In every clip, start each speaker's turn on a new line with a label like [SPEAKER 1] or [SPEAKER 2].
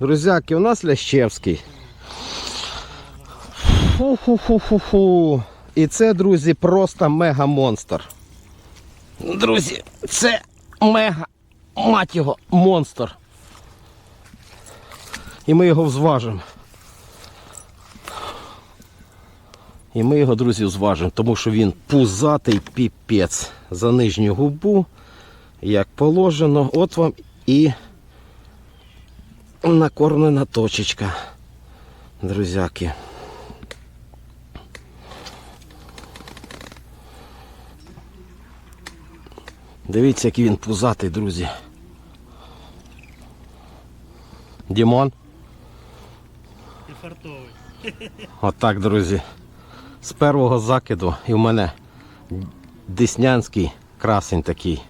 [SPEAKER 1] Друзяки, у нас Лящевський. Фу-фу-фу-фу-фу. І це, друзі, просто мега-монстр. Друзі, це мега, мать його, монстр. І ми його взважимо. І ми його, друзі, зважимо, тому що він пузатий піпець за нижню губу, як положено. От вам і накормлена точечка, друзяки. Дивіться, який він пузатий, друзі. Дімон.
[SPEAKER 2] І фартовий.
[SPEAKER 1] Отак, друзі. З першого закиду і в мене деснянський красень такий.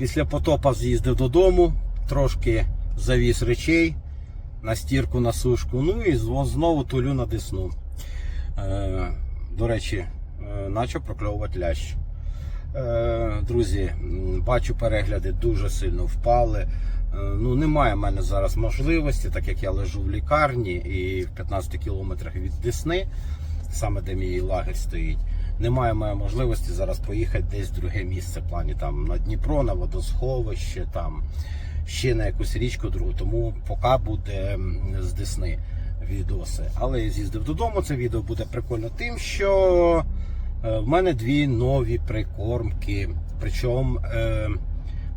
[SPEAKER 1] Після потопа з'їздив додому, трошки завіз речей на стірку, на сушку, ну і знову тулю на десну. Е, до речі, е, почав прокльовувати лящ. Е, Друзі, бачу перегляди дуже сильно впали. Ну, немає в мене зараз можливості, так як я лежу в лікарні і в 15 кілометрах від Десни, саме де мій лагерь стоїть. Немає можливості зараз поїхати десь в друге місце в плані там на Дніпро, на водосховище, там ще на якусь річку другу. Тому поки буде з Десни відоси. Але я з'їздив додому. Це відео буде прикольно тим, що е, в мене дві нові прикормки, причому е,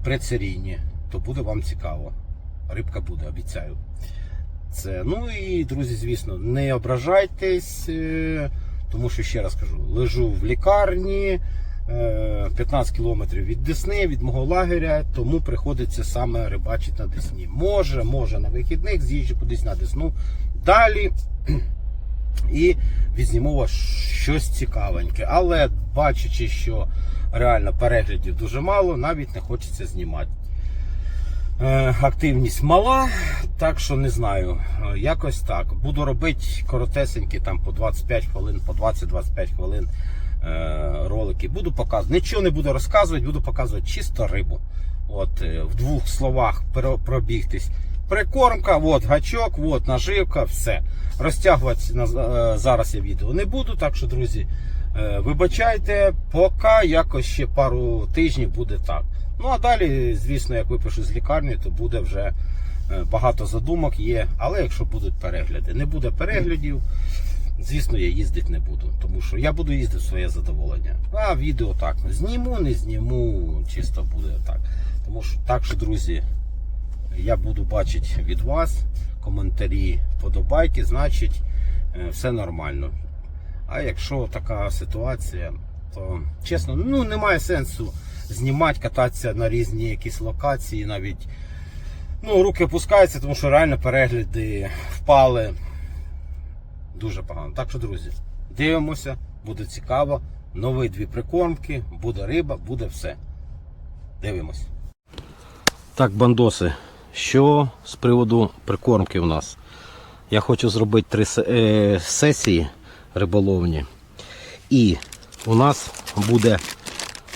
[SPEAKER 1] прецерійні. То буде вам цікаво. Рибка буде, обіцяю. Це, ну і друзі, звісно, не ображайтесь, е, тому що ще раз кажу, лежу в лікарні. е, 15 кілометрів від Десни, від мого лагеря, тому приходиться саме рибачити на Десні. Може, може на вихідних з'їжджу кудись на Десну. Далі і відзніму вас щось цікавеньке. Але бачачи, що реально переглядів дуже мало, навіть не хочеться знімати. Е, Активність мала, так що не знаю. е, Якось так. Буду робити коротесенькі там по 25 хвилин, по 20-25 хвилин е, ролики. Буду показувати. Нічого не буду розказувати, буду показувати чисто рибу. От в двох словах пробігтись. Прикормка, от гачок, от наживка, все. Розтягувати зараз я відео не буду, так що, друзі, вибачайте, поки якось ще пару тижнів буде так. Ну а далі, звісно, як випишу з лікарні, то буде вже е, багато задумок є. Але якщо будуть перегляди, не буде переглядів, звісно, я їздити не буду. Тому що я буду їздити в своє задоволення. А відео так. Зніму, не зніму, чисто буде так. Тому що так що, друзі, я буду бачити від вас коментарі, подобайки, значить е, все нормально. А якщо така ситуація, то чесно, ну немає сенсу знімати, кататися на різні якісь локації, навіть ну, руки опускаються, тому що реально перегляди впали дуже погано. Так що, друзі, дивимося, буде цікаво. Нові дві прикормки, буде риба, буде все. Дивимось. Так, бандоси, що з приводу прикормки у нас? Я хочу зробити три е, сесії риболовні. І у нас буде,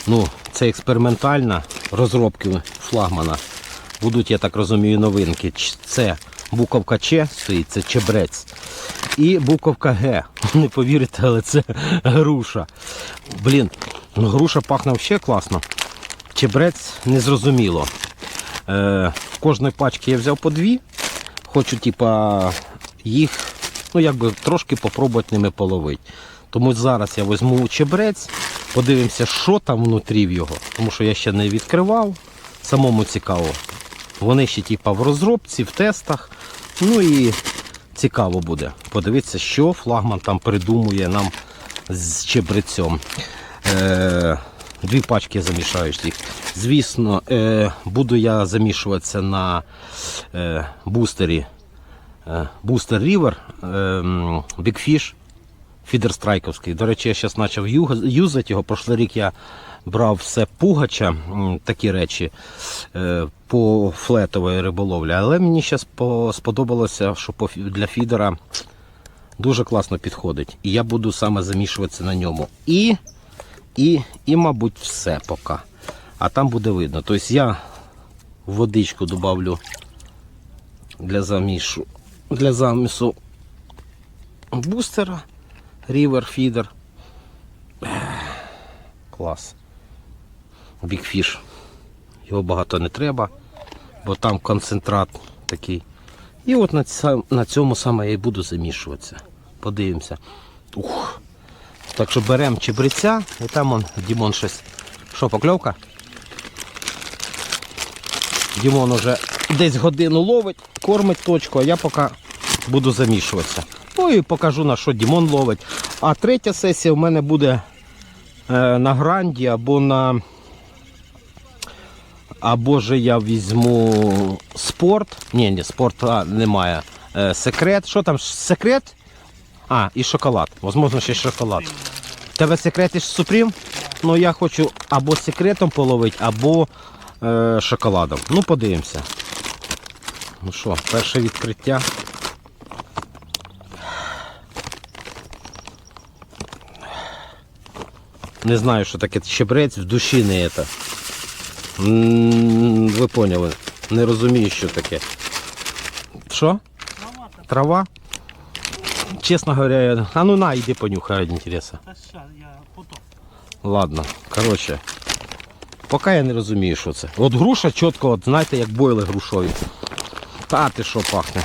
[SPEAKER 1] ну, це експериментальна розробки флагмана. Будуть, я так розумію, новинки. Це буковка Ч стоїть, це чебрець. І буковка Г. Не повірите, але це груша. Блін, ну груша пахне взагалі класно. Чебрець незрозуміло. Е, в кожної пачки я взяв по дві. Хочу, типа, їх, ну якби трошки попробувати ними половити. Тому зараз я візьму чебрець, подивимося, що там внутрі в його. Тому що я ще не відкривав. Самому цікаво. Вони ще типа в розробці, в тестах. Ну і цікаво буде подивитися, що флагман там придумує нам з чебрецем. Е, дві пачки замішаю їх. Звісно, е, буду я замішуватися на е, бустері е, Booster River е, Big фідерстрайковський. До речі, я зараз почав юзати його. Прошлий рік я брав все пугача, такі речі е, по флетової риболовлі. Але мені зараз сподобалося, що для фідера Дуже класно підходить. І я буду саме замішуватися на ньому. І, і, і мабуть, все поки. А там буде видно. Тобто я водичку добавлю для замішу. Для замісу бустера. River Feeder. Клас. Бікфіш. Його багато не треба, бо там концентрат такий. І от на, ця- на цьому саме я і буду замішуватися. Подивимося. Ух. Так що беремо чебреця і там он Дімон щось. Що, покльовка? Дімон уже десь годину ловить, кормить точку, а я поки буду замішуватися. Ну і покажу на що Дімон ловить. А третя сесія в мене буде е, на гранді або на. Або же я візьму спорт. Ні, ні, спорт а, немає. Е, секрет. Що там? Секрет? А, і шоколад. Возможно, ще шоколад. Тебе секрет із Супрім? Ну я хочу або секретом половити, або е, шоколадом. Ну, подивимося. Ну що, перше відкриття. Не знаю, що таке щебрець, в душі не це. Ви поняли. Не розумію, що таке. Що? Трава? Чесно говоря, я... а ну на, йди понюхай, ради інтересу. Ладно, коротше. Поки я не розумію, що це. От груша чітко, от, знаєте, як бойли грушові. Та ти що пахне?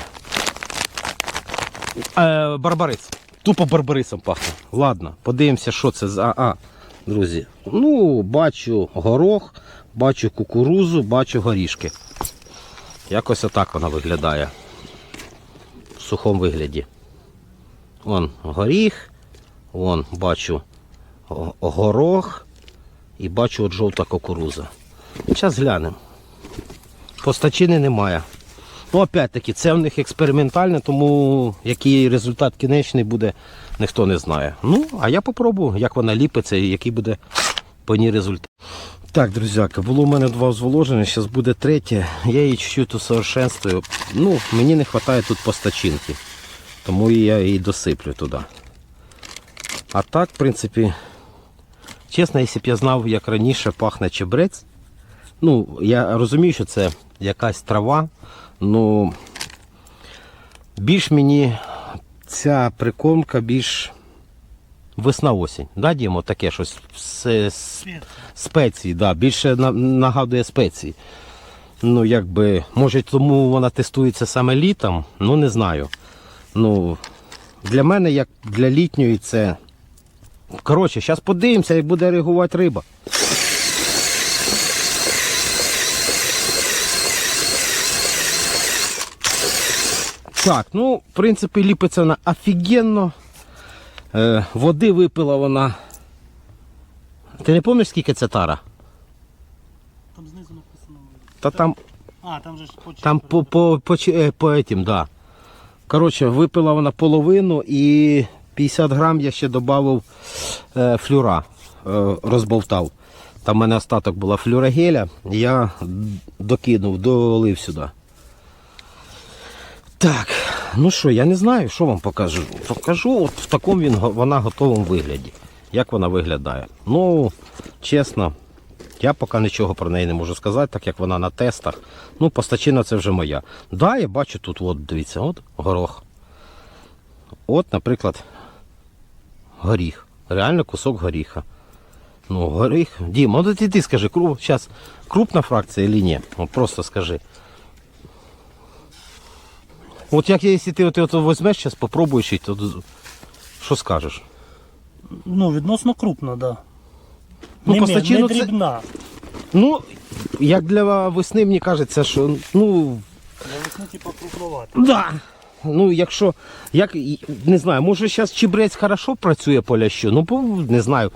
[SPEAKER 1] Е, барбарис. Тупо барбарисом пахне. Ладно, подивимося, що це за. А, друзі. Ну, бачу горох, бачу кукурузу, бачу горішки. Якось отак вона виглядає. В сухому вигляді. Вон горіх, вон бачу горох і бачу от жовта кукуруза. Зараз глянемо. Постачини немає. Ну, опять-таки, це в них експериментальне, тому який результат кінечний буде, ніхто не знає. Ну, а я попробую, як вона ліпиться і який буде по ній результат. Так, друзяки, було у мене два зволоження, зараз буде третє. Я її чуть-чуть усовершенствую. Ну, мені не вистачає тут постачинки, тому я її досиплю туди. А так, в принципі, чесно, якщо б я знав, як раніше пахне чебрець, ну, я розумію, що це якась трава, ну більш мені ця прикормка більш весна-осінь. Да, Дімо, таке щось все з спеції, да, більше нагадує спеції. Ну, якби, може, тому вона тестується саме літом, ну не знаю. Ну, для мене, як для літньої, це. Коротше, зараз подивимося, як буде реагувати риба. Так, ну, в принципі, ліпиться вона офігенно. Е, води випила вона. Ти не пам'ятаєш, скільки це тара?
[SPEAKER 2] Там знизу написано.
[SPEAKER 1] Та там
[SPEAKER 2] А, там же ж по
[SPEAKER 1] Там по, по, по, е, по этим, да. Коротше, випила вона половину і 50 грам я ще додав е, флюра, е, розбовтав. Там в мене остаток була флюрагеля, я докинув, долив сюди. Так, ну що, я не знаю, що вам покажу. Покажу от в такому він, вона готовому вигляді. Як вона виглядає. Ну, чесно, я поки нічого про неї не можу сказати, так як вона на тестах. Ну, постачина це вже моя. Да, я бачу тут, от, дивіться, от горох. От, наприклад, горіх. Реально кусок горіха. Ну, горіх. Дім, от ти, ти скажи, кру... зараз крупна фракція чи ні? От просто скажи. От як якщо ти от, от візьмеш зараз, попробуєш, і то що скажеш?
[SPEAKER 2] Ну, відносно крупно, да.
[SPEAKER 1] Ну,
[SPEAKER 2] не,
[SPEAKER 1] по
[SPEAKER 2] мі-
[SPEAKER 1] стачину
[SPEAKER 2] не
[SPEAKER 1] це- Ну, як для весни, мені кажеться, що ну,
[SPEAKER 2] Для весни, типа, крупновато.
[SPEAKER 1] Да. Ну, якщо, як, не знаю, може зараз чебрець хорошо працює по лящу, ну, по, не знаю,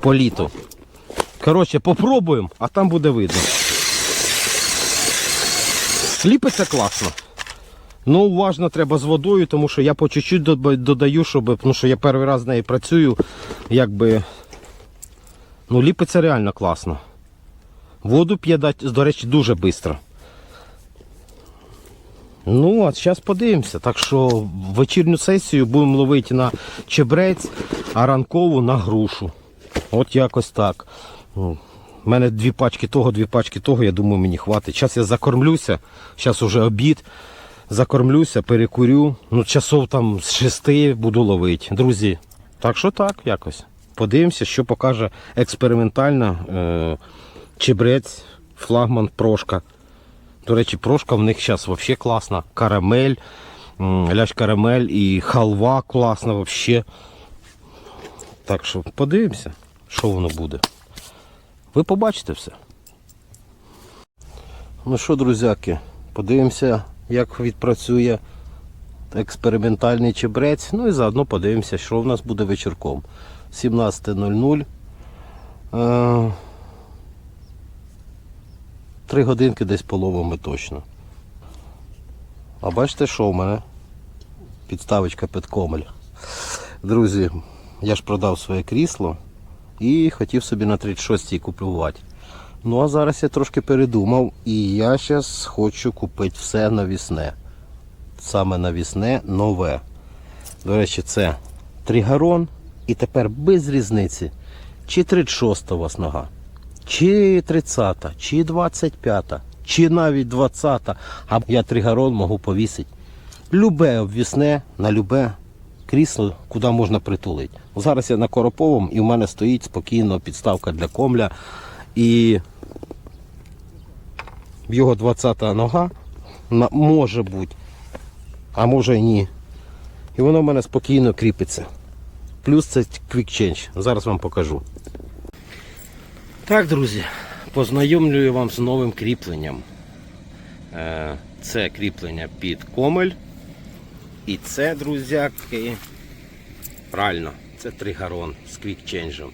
[SPEAKER 1] по літу. Коротше, попробуємо, а там буде видно. Сліпиться класно. Ну, уважно треба з водою, тому що я по чуть-чуть додаю, щоб, тому що я перший раз з нею працюю, якби. Ну, ліпиться реально класно. Воду п'є, до речі, дуже швидко. Ну, а зараз подивимося. Так що вечірню сесію будемо ловити на чебрець, а ранкову на грушу. От якось так. Ну, У мене дві пачки того, дві пачки того, я думаю, мені хватить. Зараз я закормлюся, зараз уже обід. Закормлюся, перекурю. Ну, часов там з шести буду ловити. Друзі, так що так, якось. Подивимося, що покаже експериментальна е, чебрець, флагман, прошка. До речі, прошка в них зараз взагалі класна. Карамель, м, лящ карамель і халва класна взагалі. Так що подивимося, що воно буде. Ви побачите все. Ну що, друзяки, подивимося, як відпрацює експериментальний чебрець. Ну і заодно подивимося, що в нас буде вечірком. 17.00. Е, Три годинки десь половимо точно. А бачите, що в мене? Підставочка під комель. Друзі, я ж продав своє крісло і хотів собі на 36-й купувати. Ну а зараз я трошки передумав і я зараз хочу купити все навісне. Саме навісне нове. До речі, це тригарон і тепер без різниці. Чи 36 у вас нога, чи 30, чи 25, чи навіть 20. А я тригарон можу повісити. Любе обвісне на любе крісло, куди можна притулити. Зараз я на Короповому і в мене стоїть спокійно підставка для комля. І його 20-та нога може бути, а може і ні. І воно в мене спокійно кріпиться. Плюс це Quick Change. Зараз вам покажу. Так, друзі, познайомлюю вам з новим кріпленням. Е, Це кріплення під комель. І це, друзяки, правильно, це тригарон з Change.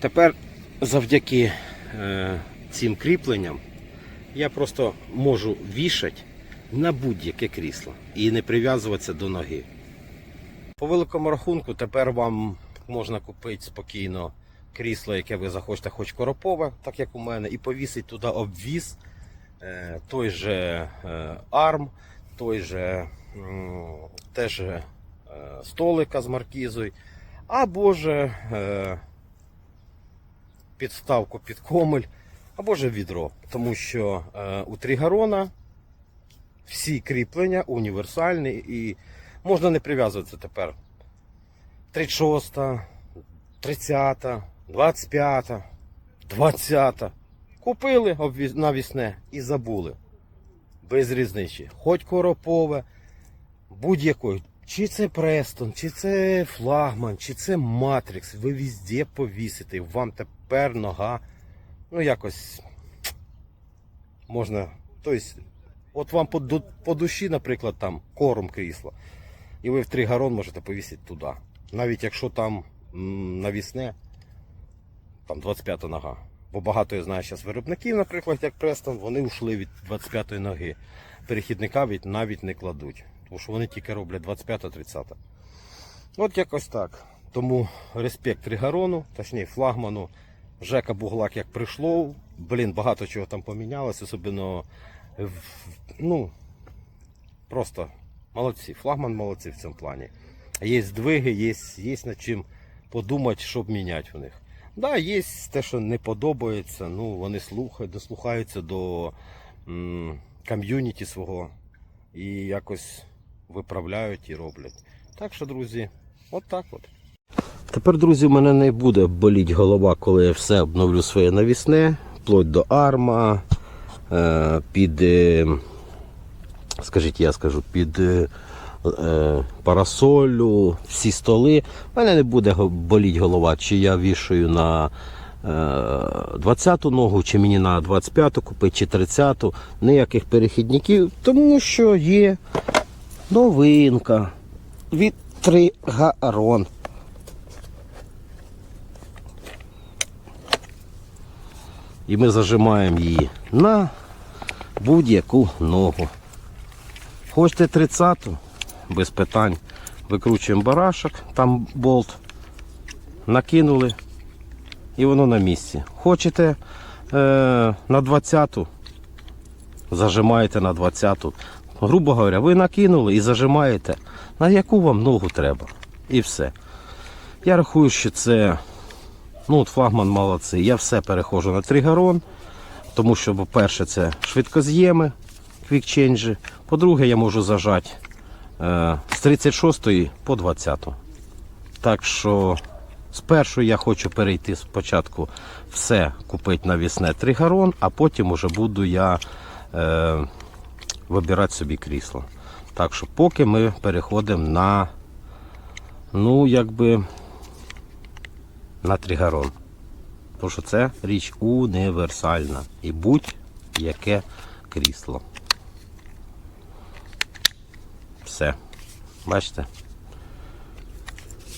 [SPEAKER 1] Тепер завдяки е, цим кріпленням я просто можу вішати на будь-яке крісло і не прив'язуватися до ноги. По великому рахунку, тепер вам можна купити спокійно крісло, яке ви захочете, хоч коропове, так як у мене, і повісити туди обвіз, е, той же е, арм, той же теж е, столика з маркізою, або е, підставку під комель, або же відро. Тому що е, у Трігарона всі кріплення універсальні і можна не прив'язуватися тепер. 36, 30, 25, 20. Купили навісне і забули. Без різниці. Хоч коропове, будь-якої. Чи це Престон, чи це флагман, чи це Матрикс. Ви везде повісите. Вам тепер нога. Ну якось можна. Тобто, от вам по, по душі, наприклад, там корм крісла. І ви в тригарон можете повісити туди. Навіть якщо там навісне, там 25 нога. Бо багато я знаю зараз виробників, наприклад, як Престон, вони ушли від 25 ноги. Перехідника від навіть не кладуть. Тому що вони тільки роблять 25-30. От якось так. Тому респект Тригарону, точніше флагману. Жека Буглак як прийшло, блін, багато чого там помінялось, особливо ну, просто молодці. Флагман молодці в цьому плані. Є здвиги, є, є над чим подумати, щоб міняти в них. Да, є те, що не подобається, ну вони слухають, дослухаються до м, ком'юніті свого і якось виправляють і роблять. Так що, друзі, от так от. Тепер, друзі, в мене не буде боліть голова, коли я все обновлю своє навісне, вплоть до арма, е, під, е, скажіть, я скажу, під е, парасолю, всі столи. В мене не буде боліть голова, чи я вішаю на е, 20-ту ногу, чи мені на 25-ту купити, чи 30-ту. Ніяких перехідників, тому що є новинка від Тригарон. І ми зажимаємо її на будь-яку ногу. Хочете 30-ту, без питань. Викручуємо барашок, там болт, накинули і воно на місці. Хочете е, на 20-ту, зажимаєте на 20-ту. грубо говоря, ви накинули і зажимаєте, на яку вам ногу треба. І все. Я рахую, що це ну, от флагман молодций. Я все переходжу на тригерон, тому що, по-перше, це швидкоз'єми, квікченджі. По-друге, я можу зажати е, з 36 по 20. Так що спершу я хочу перейти спочатку все купити навісне тригерон, а потім уже буду я е, вибирати собі крісло. Так що поки ми переходимо на, ну, якби, на тригерон. Тому що це річ універсальна. І будь-яке крісло. Все. Бачите?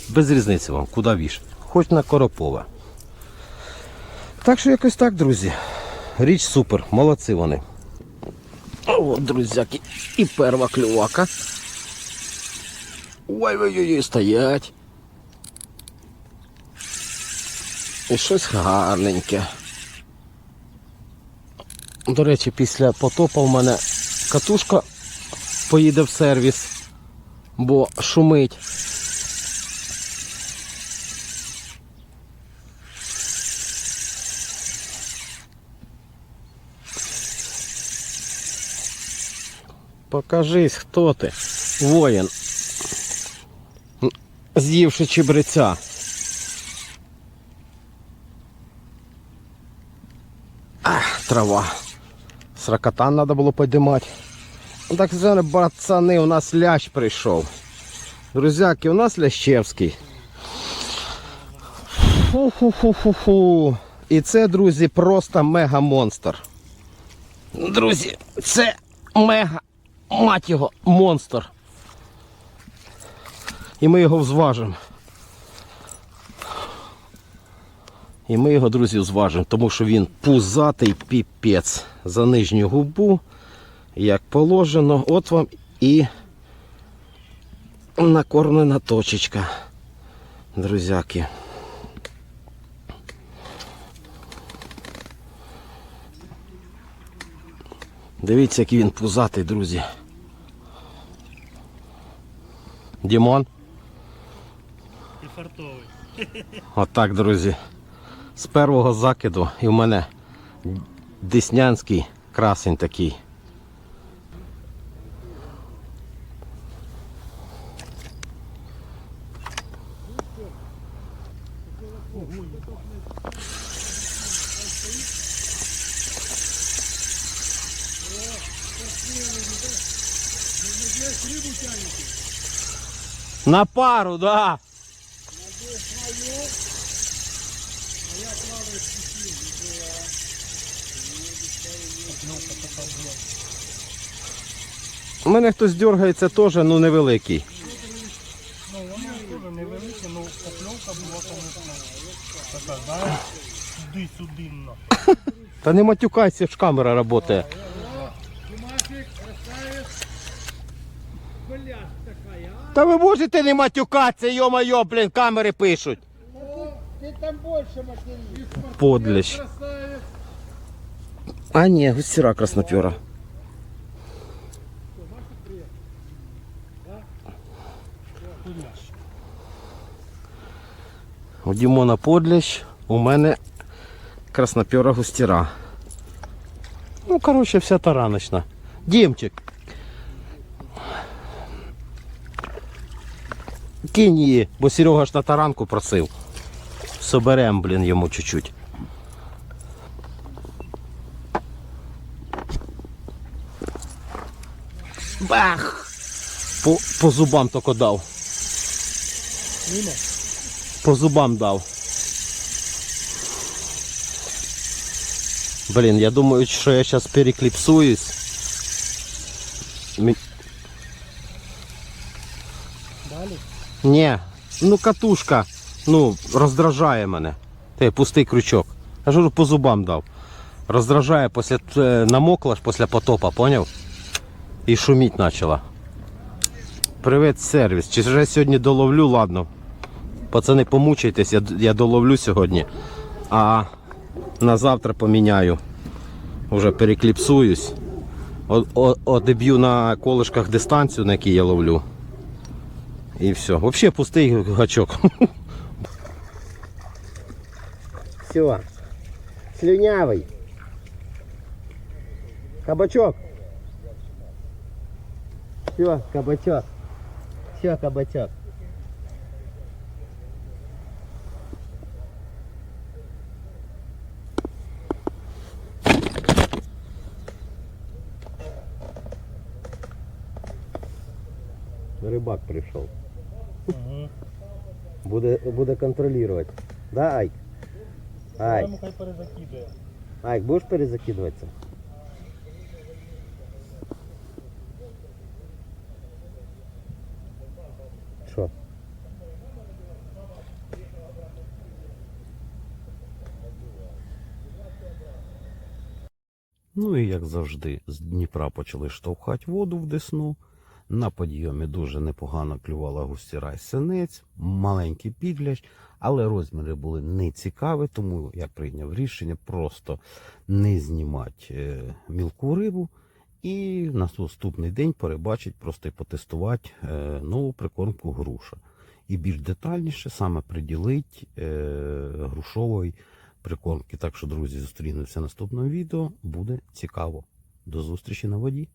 [SPEAKER 1] Без різниці вам, куди вішати. Хоч на коропове. Так що якось так, друзі. Річ супер, молодці вони. От, друзяки, і перва клювака. Ой-ой-ой, стоять. І щось гарненьке. До речі, після потопа в мене катушка поїде в сервіс, бо шумить. Покажись, хто ти, воїн. З'ївши чебреця. Трава. Сракотан треба було підіймати. Ну так зараз, пацани, у нас лящ прийшов. Друзяки, у нас лящевський. Фу-фу-фу-фу-фу. І це, друзі, просто мега-монстр. Друзі, це мега, мать його, монстр. І ми його взважимо. І ми його, друзі, зважимо, тому що він пузатий піпець за нижню губу, як положено. От вам і накормлена точечка, друзяки. Дивіться, який він пузатий, друзі. Дімон.
[SPEAKER 2] І фартовий.
[SPEAKER 1] Отак, друзі. З першого закиду і в мене деснянський красень такий. На пару, да. У мене хтось дергається теж, ну невеликий.
[SPEAKER 2] Ну, вони теж невеликі, ну покльовка була, конечно, така, знаєш, сюди-сюди. ну.
[SPEAKER 1] Та не матюкайся, ж камера працює. Та ви можете не матюкатися, йо-моє, блін, камери пишуть.
[SPEAKER 3] Ты там больше матерись.
[SPEAKER 1] Подліч. А ні, густіра краснопера. У Дімона подлящ, у мене краснопера густіра. Ну, коротше, вся тараночна. Дімчик. Кинь її, бо Серега ж на таранку просив. Соберем, блін, йому чуть-чуть. Бах! По, по зубам тільки дав. По зубам дав. Блін, я думаю, що я зараз перекліпсуюсь. Мі-
[SPEAKER 2] Далі.
[SPEAKER 1] Ні, ну катушка, ну, роздражає мене. Ти пустий крючок. Я ж говорю, по зубам дав. Роздражає після е, намокла ж після потопа, поняв? І шуміть почала. Привіт, сервіс. Чи вже сьогодні доловлю, ладно. Пацани, помучайтесь, я, я доловлю сьогодні. А на завтра поміняю. Уже перекліпсуюсь. Одеб'ю на колишках дистанцію, на якій я ловлю. І все. Взагалі пустий гачок. Все. Слюнявий. Кабачок. Все, кабачок. Все, кабачок. Рибак прийшов.
[SPEAKER 2] Угу.
[SPEAKER 1] Буде, буде контролювати. Да, Айк? Айк,
[SPEAKER 2] Йому хай перезакидує.
[SPEAKER 1] Айк, будеш перезакидуватися? Ну і як завжди, з Дніпра почали штовхати воду в Десну. На підйомі дуже непогано клювала густіра й синець, маленький підлящ, але розміри були не цікаві, тому я прийняв рішення просто не знімати е, мілку рибу і на наступний день перебачити, просто і потестувати е, нову прикормку груша. І більш детальніше саме приділити е, грушової прикормки. Так що, друзі, зустрінемося в наступному відео. Буде цікаво. До зустрічі на воді.